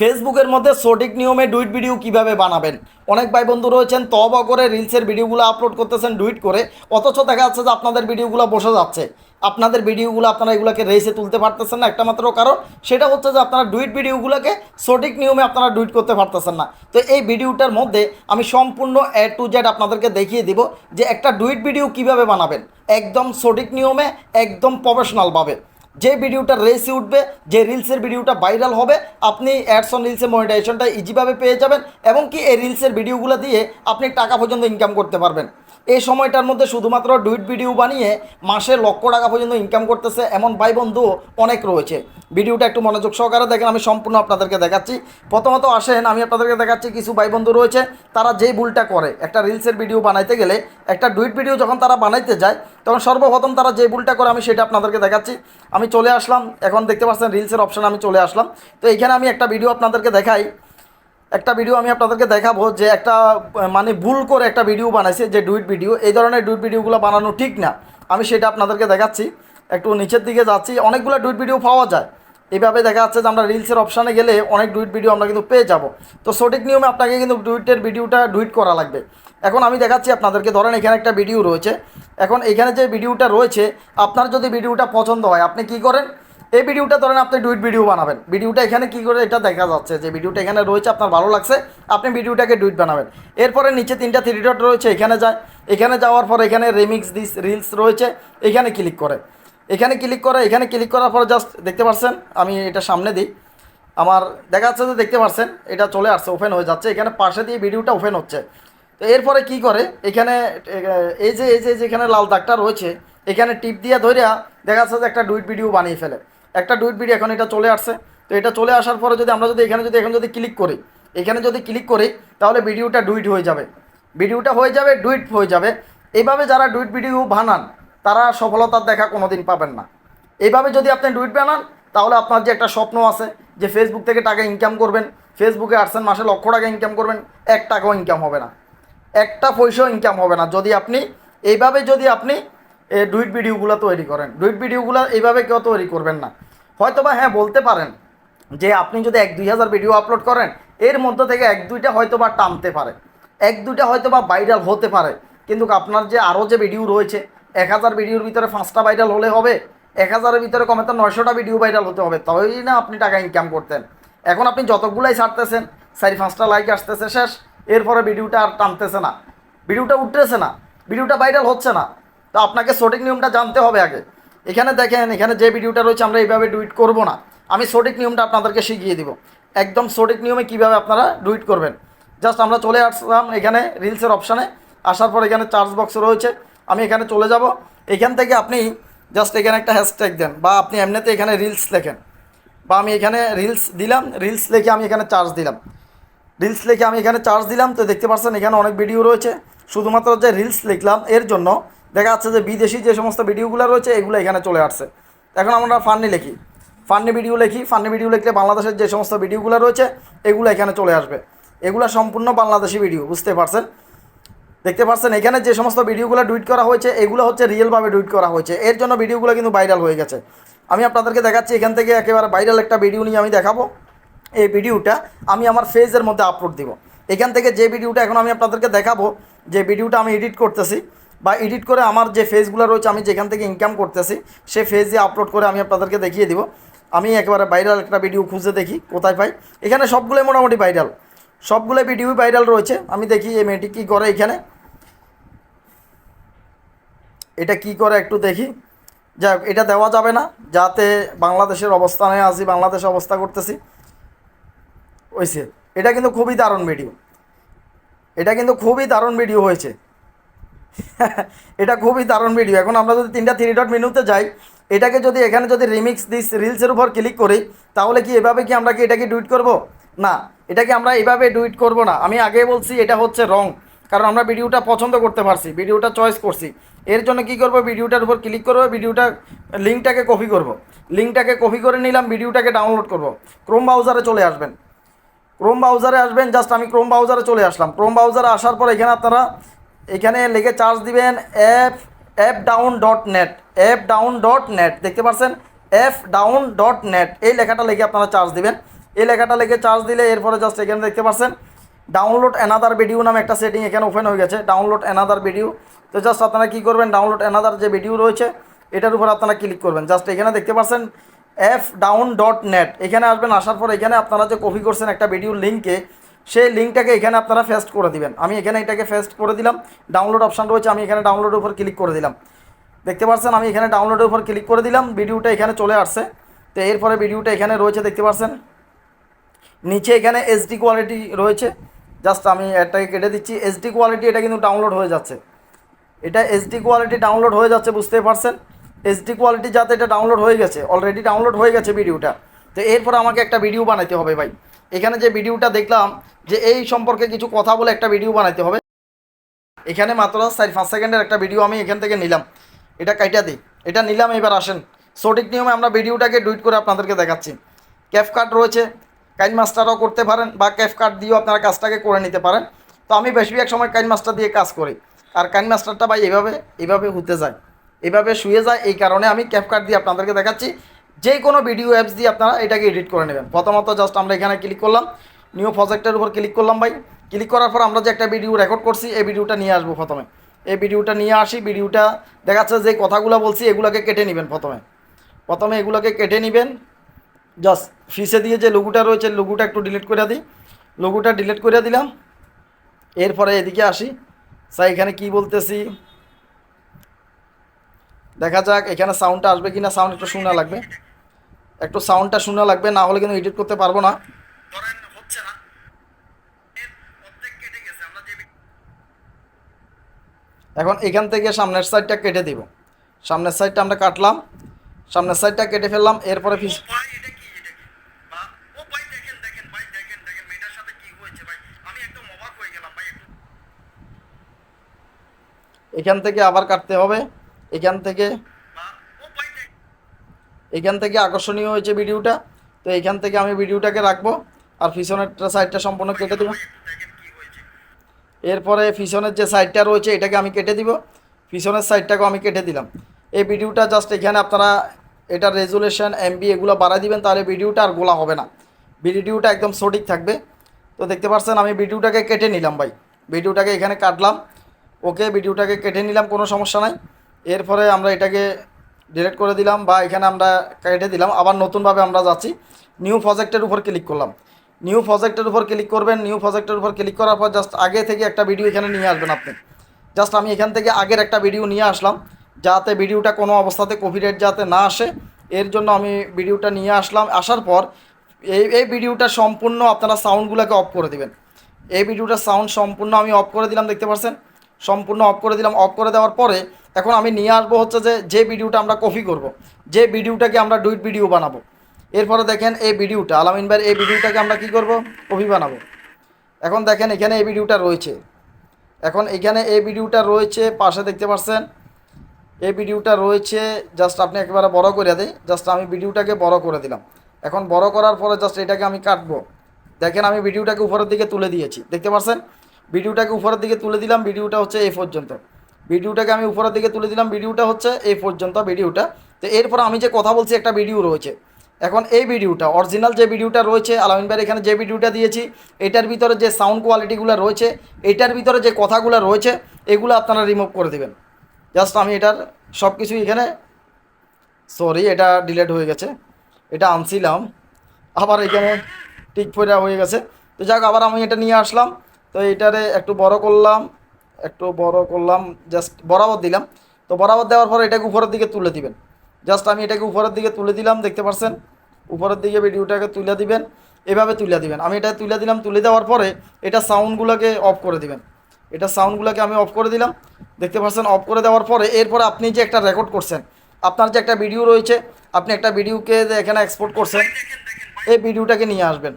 ফেসবুকের মধ্যে সঠিক নিয়মে ডুইট ভিডিও কীভাবে বানাবেন? অনেক ভাই বন্ধু রয়েছেন তবা করে রিলসের ভিডিওগুলো আপলোড করতেছেন ডুইট করে। অথচ দেখা যাচ্ছে যে আপনাদের ভিডিওগুলো বসে যাচ্ছে। আপনাদের ভিডিওগুলো আপনারা এগুলোকে রেসে তুলতে পারতেছেন না, একটা মাত্র কারণ সেটা হচ্ছে যে আপনারা ডুইট ভিডিওগুলোকে সঠিক নিয়মে আপনারা ডুইট করতে পারতেছেন না। তো এই ভিডিওটার মধ্যে আমি সম্পূর্ণ এ টু জেড আপনাদেরকে দেখিয়ে দিব যে একটা ডুইট ভিডিও কীভাবে বানাবেন? একদম সঠিক নিয়মে, একদম প্রফেশনালভাবে যে ভিডিওটা রেসে উঠবে, যে রিলসের ভিডিওটা ভাইরাল হবে, আপনি অ্যাডস অন রিলসের মনিটাইজেশনটা ইজিভাবে পেয়ে যাবেন এবং কি এই রিলসের ভিডিওগুলো দিয়ে আপনি টাকা পর্যন্ত ইনকাম করতে পারবেন। এই সময়টার মধ্যে শুধুমাত্র ডুইট ভিডিও বানিয়ে মাসে লক্ষ টাকা পর্যন্ত ইনকাম করতেছে এমন ভাই বন্ধু অনেক রয়েছে। ভিডিওটা একটু মনোযোগ সহকারে দেখেন, আমি সম্পূর্ণ আপনাদেরকে দেখাচ্ছি। প্রথমত আসেন, আমি আপনাদেরকে দেখাচ্ছি কিছু ভাই বন্ধু রয়েছে, তারা যেই ভুলটা করে, একটা রিলসের ভিডিও বানাইতে গেলে, একটা ডুইট ভিডিও যখন তারা বানাইতে যায়, তখন সর্বপ্রথম তারা যে ভুলটা করে, আমি সেটা আপনাদেরকে দেখাচ্ছি। আমি চলে আসলাম। এখন দেখতে পাচ্ছেন রিলসের অপশানে আমি চলে আসলাম। তো এখানে আমি একটা ভিডিও আপনাদেরকে দেখাই। একটা ভিডিও আমি আপনাদেরকে দেখাবো যে একটা মানে ভুল করে একটা ভিডিও বানাইছে যে ডুইট ভিডিও এই ধরনের ডুইট ভিডিওগুলো বানানো ঠিক না। আমি সেটা আপনাদেরকে দেখাচ্ছি। একটু নিচের দিকে যাচ্ছি। অনেকগুলো ডুইট ভিডিও পাওয়া যায়। এইভাবে দেখা যাচ্ছে যে আমরা রিলসের অপশানে গেলে অনেক ডুইট ভিডিও আমরা কিন্তু পেয়ে যাব। তো সঠিক নিয়মে আপনাকে কিন্তু ডুইটের ভিডিওটা ডুইট করা লাগবে। এখন আমি দেখাচ্ছি আপনাদেরকে, ধরেন এখানে একটা ভিডিও রয়েছে। এখন এখানে যে ভিডিওটা রয়েছে, আপনার যদি ভিডিওটা পছন্দ হয়, আপনি কি করেন? এই ভিডিওটা ধরেন আপনি ডুইট ভিডিও বানাবেন। ভিডিওটা এখানে কি করে, এটা দেখা যাচ্ছে যে ভিডিওটা এখানে রয়েছে, আপনার ভালো লাগছে, আপনি ভিডিওটাকে ডুইট বানাবেন। এরপরে নিচে তিনটা থ্রি ডট রয়েছে, এখানে যায়। এখানে যাওয়ার পর এখানে রিমিক্স দিস রিলস রয়েছে, এখানে ক্লিক করে। এখানে ক্লিক করে, এখানে ক্লিক করার পর জাস্ট দেখতে পাচ্ছেন আমি এটা সামনে দিই। আমার দেখা যাচ্ছে যে দেখতে পাচ্ছেন এটা চলে আসছে ওপেন হয়ে যাচ্ছে। এখানে পাশে দিয়ে ভিডিওটা ওপেন হচ্ছে। তো এরপরে কি করে? এখানে এই যে এই যে, যেখানে লাল দাগটা রয়েছে, এখানে টিপ দিয়ে ধরিয়া দেখা যাচ্ছে যে একটা ডুইট ভিডিও বানিয়ে ফেলে। একটা ডুইট ভিডিও এখন এটা চলে আসছে। তো এটা চলে আসার পরে যদি আমরা যদি এখানে যদি, এখন যদি ক্লিক করি, এখানে যদি ক্লিক করি, তাহলে ভিডিওটা ডুইট হয়ে যাবে। ভিডিওটা হয়ে যাবে ডুইট হয়ে যাবে। এইভাবে যারা ডুইট ভিডিও বানান তারা সফলতার দেখা কোনোদিন পাবেন না। এইভাবে যদি আপনি ডুইট বানান, তাহলে আপনার যে একটা স্বপ্ন আছে, যে ফেসবুক থেকে টাকা ইনকাম করবেন ফেসবুকে আসছেন মাসে লক্ষ টাকা ইনকাম করবেন, এক টাকাও ইনকাম হবে না। একটা পয়সাও ইনকাম হবে না। যদি আপনি, এইভাবে যদি আপনি ডুইট ভিডিওগুলো তৈরি করেন ডুইট ভিডিওগুলো এইভাবে কেউ তৈরি করবেন না। হয়তো বা হ্যাঁ বলতে পারেন যে আপনি যদি এক দুই হাজার ভিডিও আপলোড করেন, এর মধ্যে থেকে এক দুইটা হয়তো বা টানতে পারে। এক দুইটা হয়তো বা ভাইরাল হতে পারে। কিন্তু আপনার যে আরও যে ভিডিও রয়েছে এক হাজার ভিডিওর ভিতরে পাঁচটা ভাইরাল হলে হবে, এক হাজারের ভিতরে কমে তো নয়শোটা ভিডিও ভাইরাল হতে হবে, তবেই না আপনি টাকা ইনকাম করতেন। এখন আপনি যতগুলাই ছাড়তেছেন, চারি পাঁচটা লাইক আসতেছে শেষ, এরপরে ভিডিওটা আর টানতেছে না। ভিডিওটা উঠতেছে না ভিডিওটা ভাইরাল হচ্ছে না। তো আপনাকে সঠিক নিয়মটা জানতে হবে আগে। এখানে দেখেন, এখানে যে ভিডিওটা রয়েছে আমরা এইভাবে ডুইট করব না। আমি সঠিক নিয়মটা আপনাদেরকে শিখিয়ে দিব। একদম সঠিক নিয়মে কীভাবে আপনারা ডুইট করবেন। জাস্ট আমরা চলে আসলাম এখানে রিলসের অপশানে আসার পর এখানে চার্জ বক্স রয়েছে। আমি এখানে চলে যাব। এখান থেকে আপনি জাস্ট এখানে একটা হ্যাশট্যাগ দেন বা আপনি এমনিতে এখানে রিলস লেখেন। বা আমি এখানে রিলস দিলাম রিলস লিখে আমি এখানে চার্জ দিলাম। রিলস লিখে আমি এখানে চার্জ দিলাম, তো দেখতে পাচ্ছেন এখানে অনেক ভিডিও রয়েছে। শুধুমাত্র যে রিলস লিখলাম, এর জন্য দেখা যাচ্ছে যে বিদেশি যে সমস্ত ভিডিওগুলো রয়েছে, এগুলো এখানে চলে আসছে। এখন আমরা ফান্নি লিখি। ফান্নি ভিডিও লিখি। ফান্নি ভিডিও লিখলে বাংলাদেশের যে সমস্ত ভিডিওগুলো রয়েছে, এগুলো এখানে চলে আসবে। এগুলো সম্পূর্ণ বাংলাদেশি ভিডিও বুঝতে পারছেন? দেখতে পাচ্ছেন, এখানে যে সমস্ত ভিডিওগুলো ডুইট করা হয়েছে, এগুলো হচ্ছে রিয়েলভাবে ডুইট করা হয়েছে। এর জন্য ভিডিওগুলো কিন্তু ভাইরাল হয়ে গেছে। আমি আপনাদেরকে দেখাচ্ছি, এখান থেকে একেবারে ভাইরাল একটা ভিডিও নিয়ে আমি দেখাবো। এই ভিডিওটা আমি আমার ফেজের মধ্যে আপলোড দিব। এখান থেকে যে ভিডিওটা এখন আমি আপনাদেরকে দেখাবো, যে ভিডিওটা আমি এডিট করতেছি বা এডিট করে আমার যে ফেজগুলো রয়েছে, আমি যেখান থেকে ইনকাম করতেছি সে ফেজে আপলোড করে আমি আপনাদেরকে দেখিয়ে দিব। আমি একেবারে ভাইরাল একটা ভিডিও খুঁজে দেখি, কোথায় পাই। এখানে সবগুলোই মোটামুটি ভাইরাল সবগুলো ভিডিওই ভাইরাল রয়েছে। আমি দেখি এই মেয়েটি কী করে এখানে। এটা কি করে একটু দেখি। হোক এটা দেওয়া যাবে না। যাতে বাংলাদেশের অবস্থানে আছি, বাংলাদেশে অবস্থা করতেছি। হয়েছে এটা কিন্তু খুবই দারুণ ভিডিও এটা কিন্তু খুবই দারুণ ভিডিও হয়েছে। এটা খুবই দারুণ ভিডিও এখন আমরা যদি তিনটা থ্রি ডট মেনুতে যাই, এটাকে যদি এখানে যদি রিমিক্স দিস রিলসের উপর ক্লিক করি, তাহলে কি এভাবে কি আমরা কি এটাকে ডুইট করব? না, এটাকে আমরা এভাবে ডুইট করব না। আমি আগে বলছি এটা হচ্ছে রং কারণ আমরা ভিডিওটা পছন্দ করতে পারছি ভিডিওটা চয়েস করছি। এর জন্য কি করব? ভিডিওটার উপর ক্লিক করব ভিডিওটা লিঙ্কটাকে কপি করব। লিঙ্কটাকে কপি করে নিলাম ভিডিওটাকে ডাউনলোড করব। ক্রোম ব্রাউজারে চলে আসবেন। ক্রোম ব্রাউজারে আসবেন জাস্ট আমি ক্রোম ব্রাউজারে চলে আসলাম। ক্রোম ব্রাউজারে আসার পর এখানে আপনারা, এখানে লিখে চার্জ দিবেন app app down dot net app down dot net দেখতে পাচ্ছেন এফ ডাউন ডট নেট এই লেখাটা লিখে আপনারা চার্জ দিবেন। এই লেখাটা লিখে চার্জ দিলে এরপরে জাস্ট এখানে দেখতে পাচ্ছেন ডাউনলোড অ্যানাদার ভিডিও নামে একটা সেটিং এখানে ওপেন হয়ে গেছে ডাউনলোড অ্যানাদার ভিডিও তো জাস্ট আপনারা কী করবেন ডাউনলোড অ্যানাদার যে ভিডিও রয়েছে, এটার উপর আপনারা ক্লিক করবেন। জাস্ট এখানে দেখতে পাচ্ছেন এফ ডাউন ডট নেট এখানে আসবেন, আসার পর এখানে আপনারা যে কপি করছেন একটা ভিডিও লিঙ্কে সেই লিঙ্কটাকে এখানে আপনারা ফেস্ট করে দিবেন। আমি এখানে এটাকে ফেস্ট করে দিলাম ডাউনলোড অপশান রয়েছে, আমি এখানে ডাউনলোডের উপর ক্লিক করে দিলাম। দেখতে পাচ্ছেন, আমি এখানে ডাউনলোডের উপর ক্লিক করে দিলাম ভিডিওটা এখানে চলে আসছে। তো এরপরে ভিডিওটা এখানে রয়েছে, দেখতে পাচ্ছেন নিচে এখানে এইচডি কোয়ালিটি রয়েছে। জাস্ট আমি এটাকে কেটে দিচ্ছি। এইচডি কোয়ালিটি এটা কিন্তু ডাউনলোড হয়ে যাচ্ছে। এটা এইচডি কোয়ালিটি ডাউনলোড হয়ে যাচ্ছে, বুঝতেই পারছেন? এসডি কোয়ালিটি যাতে এটা ডাউনলোড হয়ে গেছে অলরেডি ডাউনলোড হয়ে গেছে ভিডিওটা তো এরপর আমাকে একটা ভিডিও বানাইতে হবে ভাই। এখানে যে ভিডিওটা দেখলাম, যে এই সম্পর্কে কিছু কথা বলে একটা ভিডিও বানাইতে হবে। এখানে মাত্র চার, পাঁচ সেকেন্ডের একটা ভিডিও আমি এখান থেকে নিলাম। এটা কাইটা দিই এটা নিলাম, এবার আসেন। সঠিক নিয়মে আমরা ভিডিওটাকে ডুইট করে আপনাদেরকে দেখাচ্ছি। ক্যাফ কার্ড রয়েছে। কাইন মাস্টারও করতে পারেন বা ক্যাফ কার্ড দিয়েও আপনারা কাজটাকে করে নিতে পারেন। তো আমি বেশিরভাগ সময় কাইন মাস্টার দিয়ে কাজ করি। আর কাইন মাস্টারটা ভাই এভাবে এভাবে হতে যায়, এভাবে শুয়ে যায়, এই কারণে আমি ক্যাফ কার্ড দিয়ে আপনাদেরকে দেখাচ্ছি। যে কোনো ভিডিও অ্যাপস দিয়ে আপনারা এটাকে এডিট করে নেবেন। প্রথমত জাস্ট আমরা এখানে ক্লিক করলাম নিউ প্রজেক্টের উপর ক্লিক করলাম ভাই। ক্লিক করার পর আমরা যে একটা ভিডিও রেকর্ড করছি, এই ভিডিওটা নিয়ে আসব প্রথমে। এই ভিডিওটা নিয়ে আসি ভিডিওটা দেখাচ্ছে যে কথাগুলো বলছি, এগুলোকে কেটে নেবেন প্রথমে। প্রথমে এগুলোকে কেটে নেবেন। জাস্ট ফিসে দিয়ে যে লঘুটা রয়েছে লঘুটা একটু ডিলিট করে দিই। লঘুটা ডিলিট করে দিলাম। এরপরে এদিকে আসি। স্যার এখানে কি বলতেছি? দেখা যাক এখানে সাউন্ডটা আসবে কি না সাউন্ড একটু শোনা লাগবে। একটু সাউন্ডটা শোনা লাগবে না হলে কিন্তু এডিট করতে পারব না। না। এখন এখান থেকে সামনের সাইডটা কেটে দিব। সামনের সাইডটা আমরা কাটলাম। সামনের সাইডটা কেটে ফেললাম এরপরে এখান থেকে আবার কাটতে হবে। এখান থেকে এখান থেকে আকর্ষণীয় হয়েছে ভিডিওটা। তো এখান থেকে আমি ভিডিওটাকে রাখব আর পিছনের সাইডটা সম্পূর্ণ কেটে দেবো। এরপরে পিছনের যে সাইডটা রয়েছে এটাকে আমি কেটে দিব। পিছনের সাইডটাকেও আমি কেটে দিলাম। এই ভিডিওটা জাস্ট এখানে আপনারা এটা রেজুলেশন এমবি এগুলো বাড়াই দিবেন, তাহলে ভিডিওটা আর গোলা হবে না। ভিডিওটা একদম সঠিক থাকবে। তো দেখতে পাচ্ছেন আমি ভিডিওটাকে কেটে নিলাম ভাই। ভিডিওটাকে এখানে কাটলাম। ওকে ভিডিওটাকে কেটে নিলাম, কোনো সমস্যা নাই। এরপরে আমরা এটাকে ডিলিট করে দিলাম বা এখানে আমরা কেটে দিলাম। আবার নতুনভাবে আমরা যাচ্ছি। নিউ প্রজেক্টের উপর ক্লিক করলাম। নিউ প্রজেক্টের উপর ক্লিক করবেন। নিউ প্রজেক্টের উপর ক্লিক করার পর জাস্ট আগে থেকে একটা ভিডিও এখানে নিয়ে আসবেন আপনি। জাস্ট আমি এখান থেকে আগের একটা ভিডিও নিয়ে আসলাম, যাতে ভিডিওটা কোনো অবস্থাতে কপিরাইট যাতে না আসে। এর জন্য আমি ভিডিওটা নিয়ে আসলাম। আসার পর এই এই ভিডিওটা সম্পূর্ণ আপনারা সাউন্ডগুলোকে অফ করে দিবেন। এই ভিডিওটার সাউন্ড সম্পূর্ণ আমি অফ করে দিলাম, দেখতে পাচ্ছেন সম্পূর্ণ অফ করে দিলাম অফ করে দেওয়ার পরে এখন আমি নিয়ে আসব হচ্ছে যে যে ভিডিওটা আমরা কপি করব। যে ভিডিওটাকে আমরা ডুইট ভিডিও বানাবো। এরপরে দেখেন এই ভিডিওটা আলামিন ভাইয়ের এই ভিডিওটাকে আমরা কি করব? কপি বানাবো। এখন দেখেন এখানে এই ভিডিওটা রয়েছে। এখন এখানে এই ভিডিওটা রয়েছে, পাশে দেখতে পাচ্ছেন, এই ভিডিওটা রয়েছে জাস্ট আপনি একেবারে বড় করে দেয় জাস্ট আমি ভিডিওটাকে বড় করে দিলাম। এখন বড় করার পরে জাস্ট এটাকে আমি কাটবো। দেখেন আমি ভিডিওটাকে উপরের দিকে তুলে দিয়েছি। দেখতে পাচ্ছেন? ভিডিওটাকে উপরের দিকে তুলে দিলাম, ভিডিওটা হচ্ছে এই পর্যন্ত। ভিডিওটাকে আমি উপরের দিকে তুলে দিলাম, ভিডিওটা হচ্ছে এই পর্যন্ত ভিডিওটা। তো এরপর আমি যে কথা বলছি, একটা ভিডিও রয়েছে। এখন এই ভিডিওটা, অরিজিনাল যে ভিডিওটা রয়েছে, আলামিন ভাইয়ের এখানে যে ভিডিওটা দিয়েছি, এটার ভিতরে যে সাউন্ড কোয়ালিটিগুলো রয়েছে, এটার ভিতরে যে কথাগুলো রয়েছে, এগুলো আপনারা রিমুভ করে দেবেন। জাস্ট আমি এটার সব কিছু এখানে সরি এটা ডিলেট হয়ে গেছে। এটা আনছিলাম, আবার এখানে টিক ফোরা হয়ে গেছে। তো যাক, আবার আমি এটা নিয়ে আসলাম। তো এটারে একটু বড় করলাম, একটু বড় করলাম জাস্ট বরাবর দিলাম। তো বরাবর দেওয়ার পর এটাকে উপরের দিকে তুলে দিবেন। জাস্ট আমি এটাকে উপরের দিকে তুলে দিলাম, দেখতে পাচ্ছেন উপরের দিকে ভিডিওটাকে তুলে দিবেন, এভাবে তুলে দিবেন। আমি এটা তুলে দিলাম, তুলে দেওয়ার পরে এটা সাউন্ডগুলোকে অফ করে দিবেন। এটা সাউন্ডগুলোকে আমি অফ করে দিলাম, দেখতে পাচ্ছেন অফ করে দেওয়ার পরে এরপরে আপনি যে একটা রেকর্ড করছেন, আপনার যে একটা ভিডিও রয়েছে, আপনি একটা ভিডিওকে এখানে এক্সপোর্ট করছেন, এই ভিডিওটাকে নিয়ে আসবেন।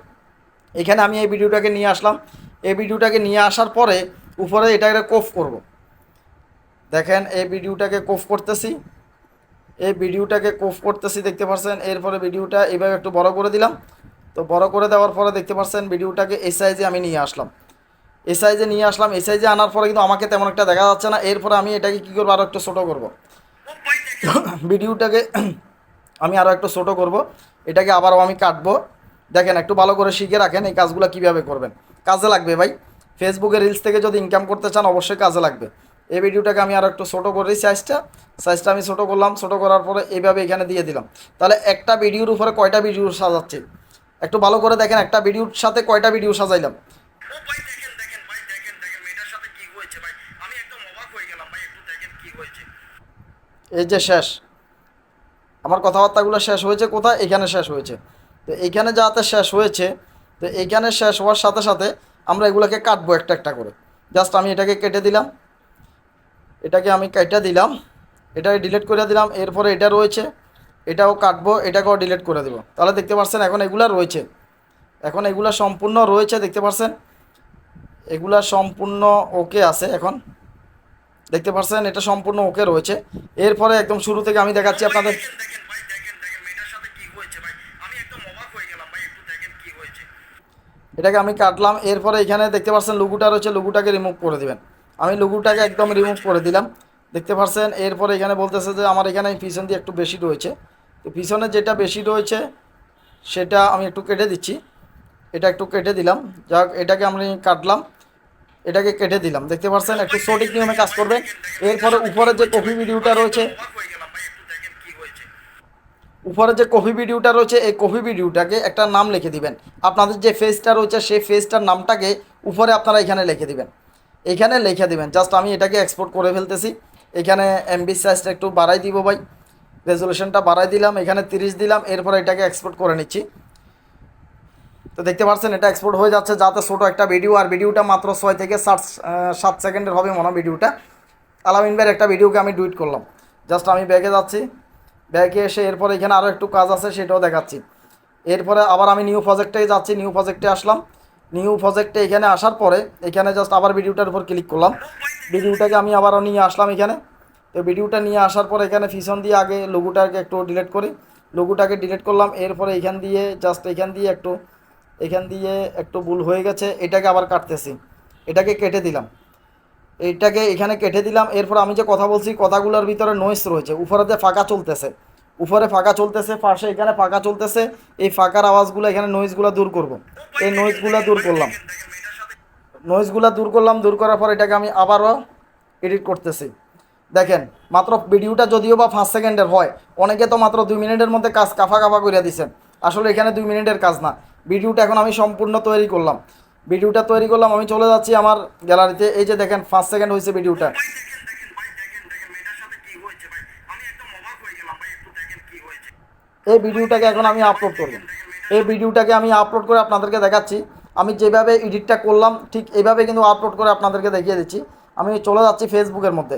এখানে আমি এই ভিডিওটাকে নিয়ে আসলাম। এই ভিডিওটাকে নিয়ে আসার পরে উপরে এটাকে কোফ করব। দেখেন, এই ভিডিওটাকে কোফ করতেছি। এই ভিডিওটাকে কোফ করতেছি, দেখতে পাচ্ছেন এরপরে ভিডিওটা এইভাবে একটু বড় করে দিলাম। তো বড় করে দেওয়ার পরে দেখতে পাচ্ছেন ভিডিওটাকে এই সাইজে আমি নিয়ে আসলাম। এই সাইজে নিয়ে আসলাম, এই সাইজে আনার পরে কিন্তু আমাকে তেমন একটা দেখা যাচ্ছে না। এরপরে আমি এটাকে কী করব? আরও একটু ছোটো করব। ভিডিওটাকে আমি আরও একটু ছোটো করব। এটাকে আবারও আমি কাটবো। দেখেন, একটু ভালো করে শিখে রাখেন এই কাজগুলো কীভাবে করবেন। কাজে লাগবে ভাই। ফেসবুকে রিলস থেকে যদি ইনকাম করতে চান অবশ্যই কাজে লাগবে। এই ভিডিওটাকে আমি আর একটু ছোটো করি সাইজটা সাইজটা আমি ছোটো করলাম ছোটো করার পরে এইভাবে এখানে দিয়ে দিলাম। তাহলে একটা ভিডিওর উপরে কয়টা ভিডিও সাজাচ্ছি? একটু ভালো করে দেখেন একটা ভিডিওর সাথে কয়টা ভিডিও সাজাইলাম? এই যে শেষ। আমার কথাবার্তাগুলো শেষ হয়েছে কোথায়? এখানে শেষ হয়েছে। তো এইখানে যাতে শেষ হয়েছে তো এইখানে শেষ হওয়ার সাথে সাথে আমরা এগুলোকে কাটবো একটা একটা করে। জাস্ট আমি এটাকে কেটে দিলাম। এটাকে আমি কেটে দিলাম। এটাকে ডিলিট করে দিলাম। এরপরে এটা রয়েছে। এটাও কাটবো। এটাকেও ডিলিট করে দেবো। তাহলে দেখতে পাচ্ছেন এখন এগুলা রয়েছে। এখন এগুলা সম্পূর্ণ রয়েছে, দেখতে পাচ্ছেন এগুলা সম্পূর্ণ ওকে আছে এখন। দেখতে পাচ্ছেন এটা সম্পূর্ণ ওকে রয়েছে। এরপরে একদম শুরু থেকে আমি দেখাচ্ছি আপনাদের দেখেন দেখেন ভাই দেখেন দেখেন মেয়েটার সাথে কি হয়েছে ভাই আমি একদম অবাক হয়ে গেলাম ভাই একটু দেখেন কি হয়েছে এটাকে আমি কাটলাম, এরপরে এখানে দেখতে পাচ্ছেন লুগুটা রয়েছে লুগুটাকে রিমুভ করে দিবেন। আমি লুগুটাকে একদম রিমুভ করে দিলাম। দেখতে পাচ্ছেন, এরপরে এখানে বলতেছে যে আমার এখানে পিছন দিয়ে একটু বেশি রয়েছে। তো পিছনে যেটা বেশি রয়েছে, সেটা আমি একটু কেটে দিচ্ছি। এটা একটু কেটে দিলাম। যাক, এটাকে আমি কাটলাম। এটাকে কেটে দিলাম। দেখতে পাচ্ছেন, একটু সঠিক নিয়মে কাজ করবেন এরপরে উপরে যে কফি ভিডিওটা রয়েছে অবাক হয়ে গেলাম ভাই একটু দেখেন কি হয়েছে উপরে যে কফি ভিডিওটা রয়েছে, এই কফি ভিডিওটাকে একটা নাম লিখে দিবেন। আপনাদের যে ফেসটা রয়েছে, সেই ফেসটার নামটাকে উপরে আপনারা এখানে লিখে দিবেন। এখানে লিখে দিবেন। জাস্ট আমি এটাকে এক্সপোর্ট করে ফেলতেছি। এখানে এমবি সাইজটা একটু বাড়াই দিব ভাই। রেজলিউশনটা বাড়াই দিলাম, এখানে তিরিশ দিলাম, এরপরে এটাকে এক্সপোর্ট করে নিচ্ছি। তো দেখতে পাচ্ছেন, এটা এক্সপোর্ট হয়ে যাচ্ছে, যাতে ছোটো একটা ভিডিও আর ভিডিওটা মাত্র ছয় থেকে সাত সাত সেকেন্ডের হবে মনে ভিডিওটা আলামিন ভাইয়ের একটা ভিডিওকে আমি ডুইট করলাম। জাস্ট আমি ব্যাগে যাচ্ছি। ব্যাগে এসে এরপরে এখানে আরও একটু কাজ আছে, সেটাও দেখাচ্ছি। এরপরে আবার আমি নিউ প্রজেক্টে যাচ্ছি নিউ প্রজেক্টে আসলাম। নিউ প্রজেক্টে এখানে আসার পরে, এখানে জাস্ট আবার ভিডিওটার উপর ক্লিক করলাম। ভিডিওটাকে আমি আবারও নিয়ে আসলাম এখানে। তো ভিডিওটা নিয়ে আসার পর এখানে পিছন দিয়ে আগে লোগোটাকে একটু ডিলিট করি। লোগোটাকে ডিলিট করলাম, এরপরে এখান দিয়ে জাস্ট এখান দিয়ে একটু, এখান দিয়ে একটু ভুল হয়ে গেছে, এটাকে আবার কাটতেছি। এটাকে কেটে দিলাম। এইটাকে এখানে কেটে দিলাম। এরপর আমি যে কথা বলছি, কথাগুলোর ভিতরে নয়েস রয়েছে। উপরে যে ফাঁকা চলতেছে। উপরে ফাঁকা চলতেছে, পাশে এখানে ফাঁকা চলতেছে। এই ফাঁকার আওয়াজগুলো এখানে নয়েজগুলো দূর করব। এই নয়েজগুলো দূর করলাম। নয়েজগুলো দূর করলাম, দূর করার পর এটাকে আমি আবারও এডিট করতেছি। দেখেন, মাত্র ভিডিওটা যদিও বা পাঁচ সেকেন্ডের হয়, অনেকে তো মাত্র দুই মিনিটের মধ্যে কাজ কাফা কাফা করে দিচ্ছেন আসলে এখানে দুই মিনিটের কাজ না। ভিডিওটা এখন আমি সম্পূর্ণ তৈরি করলাম। ভিডিওটা তৈরি করলাম আমি চলে যাচ্ছি আমার গ্যালারিতে। এই যে দেখেন ফার্স্ট সেকেন্ড হয়েছে ভিডিওটা। এই ভিডিওটাকে এখন আমি আপলোড করব। এই ভিডিওটাকে আমি আপলোড করে আপনাদেরকে দেখাচ্ছি। আমি যেভাবে এডিটটা করলাম ঠিক এইভাবে কিন্তু আপলোড করে আপনাদেরকে দেখিয়ে দিচ্ছি। আমি চলে যাচ্ছি ফেসবুকের মধ্যে।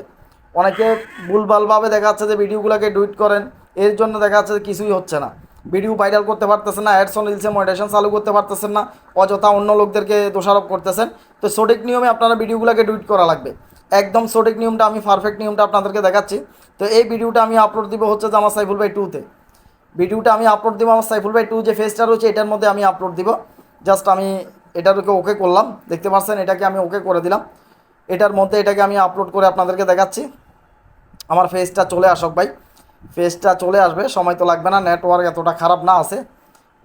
অনেকে ভুলভালভাবে দেখা যাচ্ছে যে ভিডিওগুলোকে ডুইট করেন এর জন্য দেখা যাচ্ছে যে কিছুই হচ্ছে না। ভিডিও ভাইরাল করতে পারতেছেন না অ্যাডসন রিলসে মনিটেশন চালু করতে পারতেছেন না, অযথা অন্য লোকদেরকে দোষারোপ করতেছেন। তো সঠিক নিয়মে আপনারা ভিডিওগুলোকে ডুইট করা লাগবে। একদম সঠিক নিয়মটা, আমি পারফেক্ট নিয়মটা আপনাদেরকে দেখাচ্ছি। তো এই ভিডিওটা আমি আপলোড দিব হচ্ছে যে আমার সাইফুল ভাই টুতে ভিডিওটা আমি আপলোড দিব আমার সাইফুল ভাই টু যে ফেসটা রয়েছে এটার মধ্যে আমি আপলোড দিব। জাস্ট আমি এটাকে ওকে করলাম। দেখতে পাচ্ছেন, এটাকে আমি ওকে করে দিলাম। এটার মধ্যে এটাকে আমি আপলোড করে আপনাদেরকে দেখাচ্ছি। আমার ফেসটা চলে আসক ভাই। ফেসটা চলে আসবে, সময় তো লাগবে না নেটওয়ার্ক এতটা খারাপ না আছে।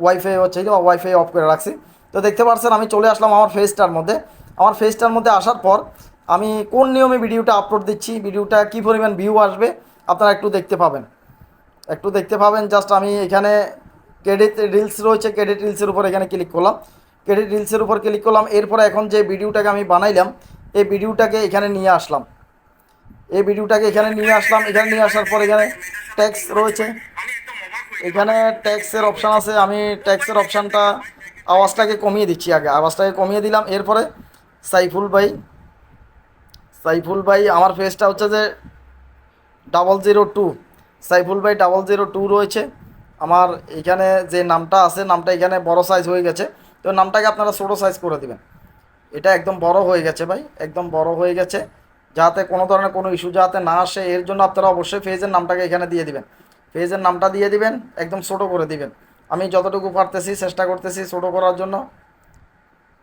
ওয়াইফাই হচ্ছে ওয়াইফাই অফ করে রাখছি। তো দেখতে পাচ্ছেন আমি চলে আসলাম আমার ফেসটার মধ্যে। আমার ফেসটার মধ্যে আসার পর আমি কোন নিয়মে ভিডিওটা আপলোড দিচ্ছি ভিডিওটা কী পরিমাণ ভিউ আসবে, আপনারা একটু দেখতে পাবেন। একটু দেখতে পাবেন জাস্ট আমি এখানে ক্রেডিট রিলস রয়েছে ক্রেডিট রিলসের উপর এখানে ক্লিক করলাম। ক্রেডিট রিলসের উপর ক্লিক করলাম, এরপরে এখন যে ভিডিওটাকে আমি বানাইলাম, এই ভিডিওটাকে এখানে নিয়ে আসলাম। এই ভিডিওটাকে এখানে নিয়ে আসলাম। এখানে নিয়ে আসার পর এখানে ট্যাক্স রয়েছে। এখানে ট্যাক্সের অপশান আছে। আমি ট্যাক্সের অপশানটা আওয়াজটাকে কমিয়ে দিচ্ছি আগে। আওয়াজটাকে কমিয়ে দিলাম। এরপরে সাইফুল ভাই সাইফুল ভাই, আমার ফেসটা হচ্ছে যে ডাবল জিরো টু সাইফুল ভাই ডাবল জিরো টু রয়েছে। আমার এখানে যে নামটা আছে, নামটা এখানে বড় সাইজ হয়ে গেছে। তো নামটাকে আপনারা ছোটো সাইজ করে দিবেন। এটা একদম বড় হয়ে গেছে ভাই। একদম বড় হয়ে গেছে। যাতে কোনো ধরনের কোনো ইস্যু যাতে না আসে, এর জন্য আপনারা অবশ্যই ফেজের নামটাকে এখানে দিয়ে দিবেন। ফেজের নামটা দিয়ে দিবেন, একদম ছোটো করে দিবেন। আমি যতটুকু পারতেছি, চেষ্টা করতেছি ছোটো করার জন্য।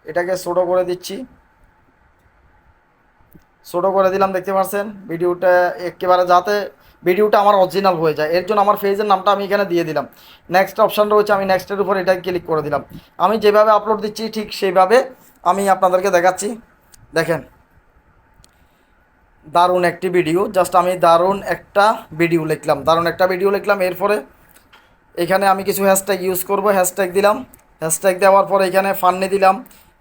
এটাকে ছোটো করে দিচ্ছি। ছোটো করে দিলাম, দেখতে পাচ্ছেন? ভিডিওটা একেবারে যাতে ভিডিওটা আমার অরিজিনাল হয়ে যায়। এর জন্য আমার ফেজের নামটা আমি এখানে দিয়ে দিলাম। নেক্সট অপশান রয়েছে, আমি নেক্সটের উপর এটা ক্লিক করে দিলাম। আমি যেভাবে আপলোড দিচ্ছি, ঠিক সেইভাবে আমি আপনাদেরকে দেখাচ্ছি। দেখেন দারুণ একটি ভিডিও জাস্ট আমি দারুণ একটা ভিডিও লিখলাম। দারুণ একটা ভিডিও লিখলাম। এরপরে এখানে আমি কিছু হ্যাশট্যাগ ইউজ করব। হ্যাশট্যাগ দিলাম। হ্যাশট্যাগ দেওয়ার পরে এখানে ফান্নি দিলাম।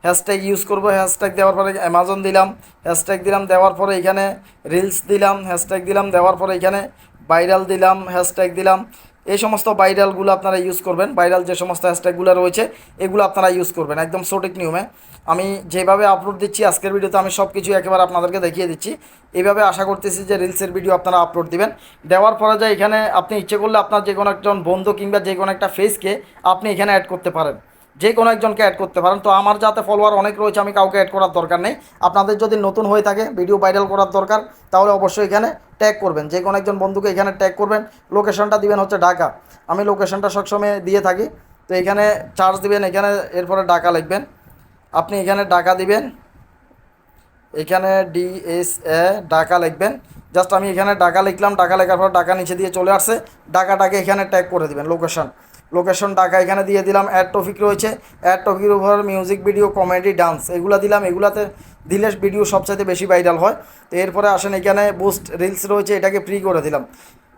হ্যাশট্যাগ ইউজ করব। হ্যাশট্যাগ দেওয়ার পরে অ্যামাজন দিলাম। হ্যাশট্যাগ দিলাম। দেওয়ার পরে এখানে রিলস দিলাম। হ্যাশট্যাগ দিলাম। দেওয়ার পরে এখানে ভাইরাল দিলাম। হ্যাশট্যাগ দিলাম। এই সমস্ত ভাইরালগুলো আপনারা ইউজ করবেন। ভাইরাল যে সমস্ত হ্যাশট্যাগুলো রয়েছে, এগুলো আপনারা ইউজ করবেন। একদম সঠিক নিয়মে। আমি যেভাবে আপলোড দিচ্ছি, আজকের ভিডিওতে আমি সব কিছু একেবারে আপনাদেরকে দেখিয়ে দিচ্ছি। এইভাবে আশা করতেছি যে রিলসের ভিডিও আপনারা আপলোড দিবেন। দেওয়ার পরে যায় এখানে আপনি ইচ্ছে করলে আপনার যে কোনো একজন বন্ধু কিংবা যে কোনো একটা ফেসকে আপনি এখানে অ্যাড করতে পারেন। যে কোনো একজনকে অ্যাড করতে পারেন। তো আমার যাতে ফলোয়ার অনেক রয়েছে, আমি কাউকে অ্যাড করার দরকার নেই। আপনাদের যদি নতুন হয়ে থাকে ভিডিও ভাইরাল করার দরকার, তাহলে অবশ্যই এখানে ট্যাগ করবেন। যে কোনো একজন বন্ধুকে এখানে ট্যাগ করবেন। লোকেশনটা দিবেন হচ্ছে ঢাকা। আমি লোকেশনটা সবসময় দিয়ে থাকি। তো এখানে চার্জ দিবেন, এখানে এরপরে ঢাকা লিখবেন। আপনি এখানে ঢাকা দিবেন। এখানে ডিএস এ ডাকা লিখবেন। জাস্ট আমি এখানে ডাকা লিখলাম। ডাকা লেখার পর ডাকা নিচে দিয়ে চলে আসছে। ডাকাটাকে এখানে ট্যাগ করে দিবেন লোকেশন লোকেশন ডাকা এখানে দিয়ে দিলাম। অ্যাড টপিক রয়েছে। অ্যাড টপিকের উপর মিউজিক ভিডিও কমেডি ডান্স এগুলো দিলাম। এগুলাতে দিলে ভিডিও সবচাইতে বেশি ভাইরাল হয়। তো এরপরে আসেন এখানে বুস্ট রিলস রয়েছে, এটাকে ফ্রি করে দিলাম।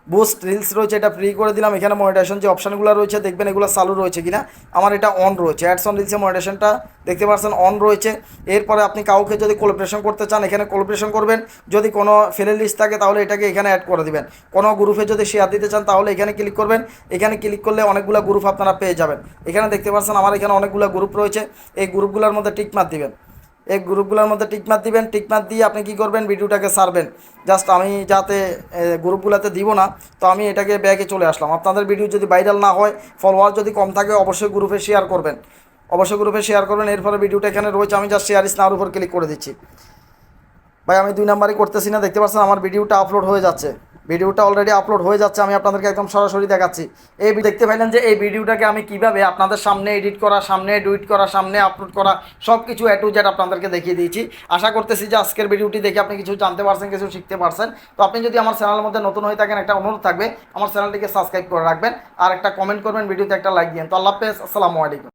বুস্ট রিলস রয়েছে, এটা ফ্রি করে দিলাম। এখানে মনিটাইজেশন যে অপশানগুলো রয়েছে, দেখবেন এগুলো চালু রয়েছে কিনা। আমার এটা অন রয়েছে। অ্যাডস অন রিলসে মনিটাইজেশনটা দেখতে পাচ্ছেন অন রয়েছে। এরপরে আপনি কাউকে যদি কোলাবরেশন করতে চান, এখানে কোলাবরেশন করবেন। যদি কোনো ফেলে লিস্ট থাকে, তাহলে এটাকে এখানে অ্যাড করে দিবেন। কোনো গ্রুপে যদি শেয়ার দিতে চান, তাহলে এখানে ক্লিক করবেন। এখানে ক্লিক করলে অনেকগুলো গ্রুপ আপনারা পেয়ে যাবেন। এখানে দেখতে পাচ্ছেন আমার এখানে অনেকগুলো গ্রুপ রয়েছে। এই গ্রুপগুলোর মধ্যে টিক মার দিবেন। এই গ্রুপগুলোর মধ্যে টিকমার দিবেন টিকমার দিয়ে আপনি কি করবেন? ভিডিওটাকে সারবেন। জাস্ট আমি যাতে গ্রুপগুলোতে দিব না, তো আমি এটাকে ব্যাগে চলে আসলাম। আপনাদের ভিডিও যদি ভাইরাল না হয়, ফলোয়ার যদি কম থাকে, অবশ্যই গ্রুপে শেয়ার করবেন। অবশ্যই গ্রুপে শেয়ার করবেন, এরপরে ভিডিওটা এখানে রয়েছে। আমি জাস্ট শেয়ার ইসনার উপর ক্লিক করে দিচ্ছি। ভাই, আমি দুই নাম্বারই করতেছি না, দেখতে পাচ্ছেন আমার ভিডিওটা আপলোড হয়ে যাচ্ছে। ভিডিওটা অলরেডি আপলোড হয়ে যাচ্ছে, আমি আপনাদেরকে একদম সরাসরি দেখাচ্ছি। এই দেখতে পাইলেন যে এই ভিডিওটাকে আমি কীভাবে আপনাদের সামনে এডিট করা, সামনে ডুইট করা, সামনে আপলোড করা সব কিছু এ টু জেড আপনাদেরকে দেখিয়ে দিয়েছি। আশা করতেছি যে আজকের ভিডিওটি দেখে আপনি কিছু জানতে পারছেন, কিছু শিখতে পারছেন। তো আপনি যদি আমার চ্যানেলের মধ্যে নতুন হয়ে থাকেন, একটা অনুরোধ থাকবে, আমার চ্যানেলটিকে সাবস্ক্রাইব করে রাখবেন, আর একটা কমেন্ট করবেন, ভিডিওতে একটা লাইক দিন তো আল্লাহ হাফেজ, আসসালামু আলাইকুম।